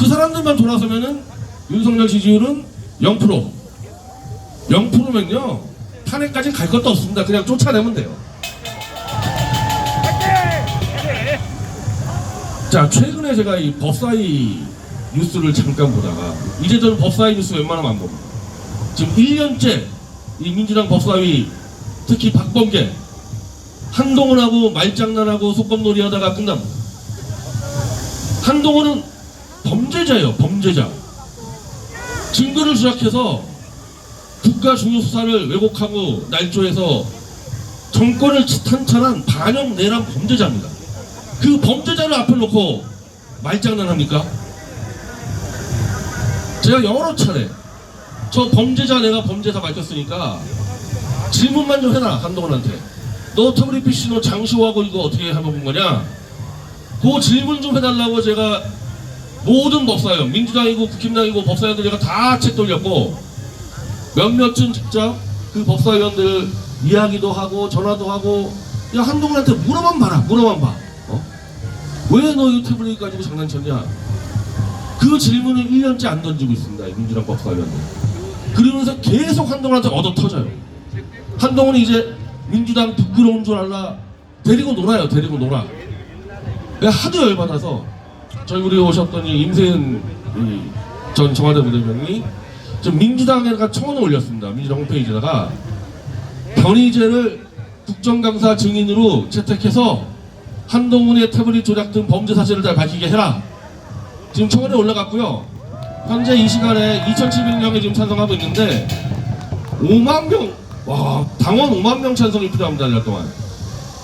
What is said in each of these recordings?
그 사람들만 돌아서면은 윤석열 지지율은 0%. 0%면요 탄핵까지 갈 것도 없습니다. 그냥 쫓아내면 돼요. 자 최근에 제가 이 법사위 뉴스를 잠깐 보다가 이제 저는 법사위 뉴스 웬만하면 안 봅니다. 지금 1년째 이 민주당 법사위 특히 박범계 한동훈하고 말장난하고 속범놀이 하다가 끝납니다. 한동훈은 범죄자예요, 범죄자. 증거를 조작해서 국가 중요 수사를 왜곡하고 날조해서 정권을 탄탄한 반영 내란 범죄자입니다. 그 범죄자를 앞에 놓고 말장난합니까? 제가 여러 차례 저 범죄자 내가 범죄자 밝혔으니까 질문만 좀 해라 한동훈한테 너너 장시호하고 이거 어떻게 해본 거냐 그 질문 좀 해달라고 제가 모든 법사위원 민주당이고 국힘당이고 법사위원들 제가 다책 돌렸고 몇몇은 직접 그 법사위원들 이야기도 하고 전화도 하고 야 한동훈한테 물어만 봐라. 물어만 봐. 어? 왜너 이 태블릿 가지고 장난쳤냐? 그 질문을 1년째 안 던지고 있습니다 이 민주당 법사위원들. 그러면서 계속 한동훈한테 얻어 터져요. 한동훈이 이제 민주당 부끄러운 줄 알라 데리고 놀아요 데리고 놀아. 내가 하도 열받아서 저희 우리 오셨던 이 임세은 이전 청와대 부대변인이 좀 민주당에다가 청원을 올렸습니다. 민주당 홈페이지에다가 변희재를 국정감사 증인으로 채택해서 한동훈의 태블릿 조작 등 범죄 사실을 잘 밝히게 해라. 지금 청원에 올라갔고요. 현재 이 시간에 2,700명이 지금 찬성하고 있는데 5만 명, 와, 당원 5만 명 찬성이 필요합니다, 한 달 동안.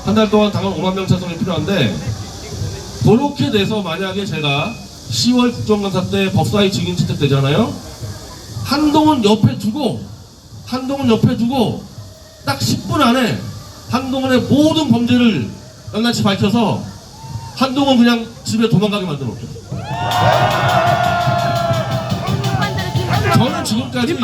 한 달 동안 당원 5만 명 찬성이 필요한데, 그렇게 돼서 만약에 제가 10월 국정감사 때 법사위 증인 채택되잖아요? 한동훈 옆에 두고, 한동훈 옆에 두고, 딱 10분 안에 한동훈의 모든 범죄를 낱낱이 밝혀서 한동훈 그냥 집에 도망가게 만들어 놓죠. 저는 지금까지